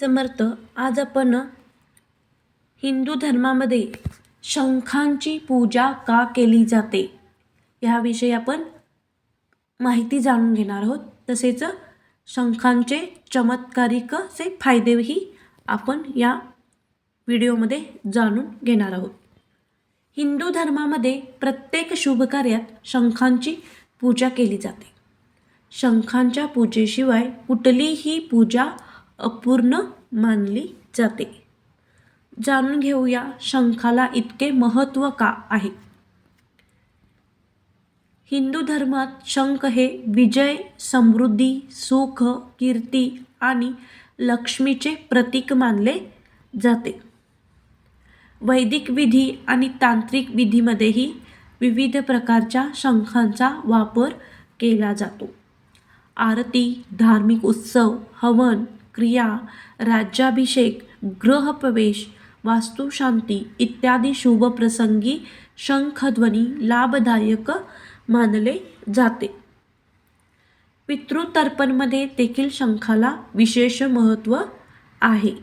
समर्थ आज आपण हिंदू धर्मामध्ये शंखांची पूजा का केली जाते? ह्याविषयी आपण माहिती जाणून घेणार आहोत. तसेच शंखांचे चमत्कारिक असे फायदेही आपण या व्हिडिओमध्ये जाणून घेणार आहोत. हिंदू धर्मामध्ये प्रत्येक शुभकार्यात शंखांची पूजा केली जाते. शंखांच्या पूजेशिवाय कुठलीही पूजा अपूर्ण मानली जाते. जाणून घेऊया शंखाला इतके महत्त्व का आहे? हिंदू धर्मात शंख हे विजय समृद्धी सुख कीर्ती आणि लक्ष्मीचे प्रतीक मानले जाते. वैदिक विधी आणि तांत्रिक विधीमध्येही विविध प्रकारच्या शंखांचा वापर केला जातो. आरती धार्मिक उत्सव हवन क्रिया राज्याभिषेक ग्रहप्रवेश वास्तुशांती इत्यादी शुभप्रसंगी शंखध्वनी लाभदायक मानले जाते. पितृतर्पणमध्ये देखील शंखाला विशेष महत्त्व आहे.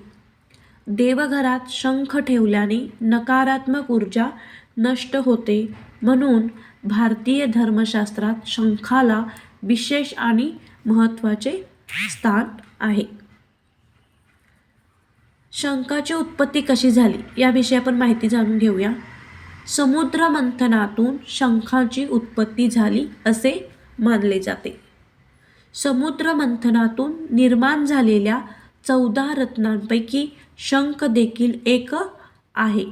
देवघरात शंख ठेवल्याने नकारात्मक ऊर्जा नष्ट होते म्हणून भारतीय धर्मशास्त्रात शंखाला विशेष आणि महत्त्वाचे स्थान आहे. शंखाची उत्पत्ती कशी झाली याविषयी आपण माहिती जाणून घेऊया. समुद्र मंथनातून शंखाची उत्पत्ती झाली असे मानले जाते. समुद्र मंथनातून निर्माण झालेल्या चौदा रत्नांपैकी शंख देखील एक आहे.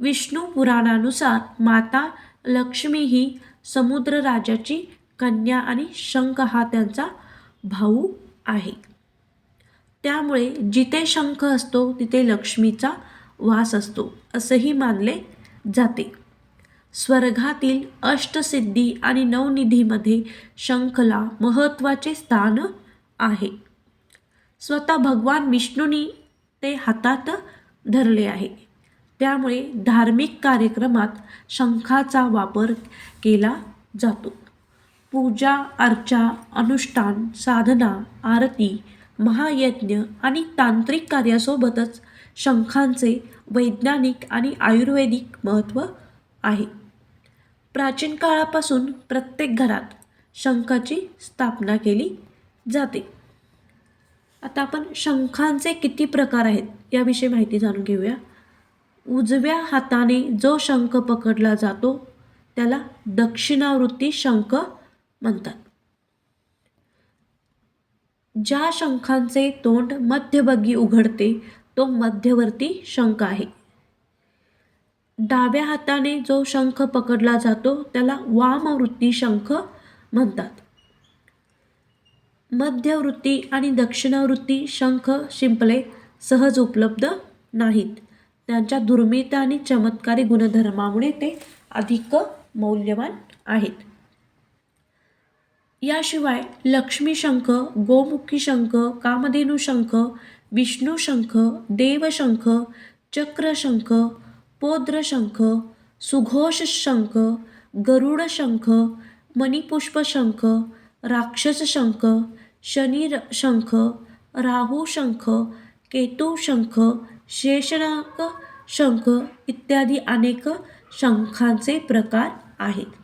विष्णू पुराणानुसार माता लक्ष्मी ही समुद्र राजाची कन्या आणि शंख हा त्यांचा भाऊ आहे. त्यामुळे जिथे शंख असतो तिथे लक्ष्मीचा वास असतो असंही मानले जाते. स्वर्गातील अष्टसिद्धी आणि नवनिधीमध्ये शंखला महत्त्वाचे स्थान आहे. स्वतः भगवान विष्णूंनी ते हातात धरले आहे. त्यामुळे धार्मिक कार्यक्रमात शंखाचा वापर केला जातो. पूजा अर्चा अनुष्ठान साधना आरती महायज्ञ आणि तांत्रिक कार्यासोबतच शंखांचे वैज्ञानिक आणि आयुर्वेदिक महत्त्व आहे. प्राचीन काळापासून प्रत्येक घरात शंखाची स्थापना केली जाते. आता आपण शंखांचे किती प्रकार आहेत याविषयी माहिती जाणून घेऊया. उजव्या हाताने जो शंख पकडला जातो त्याला दक्षिणावृत्ती शंख म्हणतात. ज्या शंखांचे तोंड मध्यभागी उघडते तो मध्यवर्ती शंख आहे. डाव्या हाताने जो शंख पकडला जातो त्याला वामवृत्ती शंख म्हणतात. मध्यवृत्ती आणि दक्षिणावृत्ती शंख शिंपले सहज उपलब्ध नाहीत. त्यांच्या दुर्मिळता आणि चमत्कारी गुणधर्मामुळे ते अधिक मौल्यवान आहेत. याशिवाय लक्ष्मी शंख गोमुखी शंख कामधेनू शंख विष्णू शंख देवशंख चक्रशंख पोद्रशंख सुघोष शंख गरुड शंख मणिपुष्प शंख राक्षस शंख शनी शंख राहू शंख केतू शंख शंख इत्यादी अनेक शंखांचे प्रकार आहेत.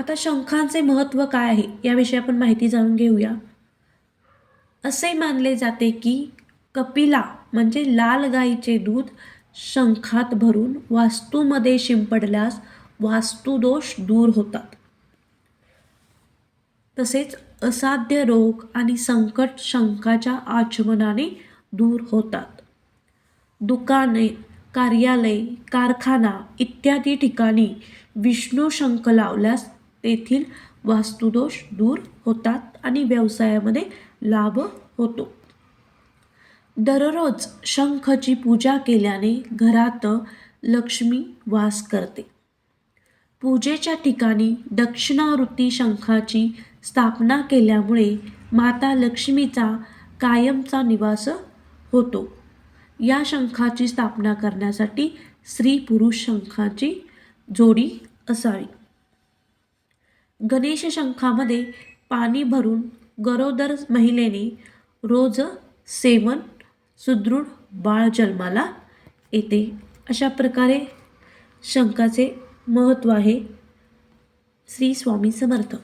आता शंखांचे महत्त्व काय आहे? याविषयी आपण माहिती जाणून घेऊया. असे मानले जाते की कपिला म्हणजे लाल गाईचे दूध शंखात भरून वास्तूमध्ये शिंपडल्यास वास्तुदोष दूर होतात. तसेच असाध्य रोग आणि संकट शंखाच्या आचमनाने दूर होतात. दुकाने कार्यालय कारखाना इत्यादी ठिकाणी विष्णू शंख लावल्यास तेथील वास्तुदोष दूर होतात आणि व्यवसायामध्ये लाभ होतो. दररोज शंखची पूजा केल्याने घरात लक्ष्मी वास करते. पूजेच्या ठिकाणी दक्षिणावृत्ती शंखाची स्थापना केल्यामुळे माता लक्ष्मीचा कायमचा निवास होतो. या शंखाची स्थापना करण्यासाठी स्त्री पुरुष शंखाची जोडी असावी. गणेश शंखामध्ये पाणी भरून गरोदर महिलेने रोज सेवन सुदृढ बाळ जन्माला येते. अशा प्रकारे शंखाचे महत्त्व आहे. श्री स्वामी समर्थ.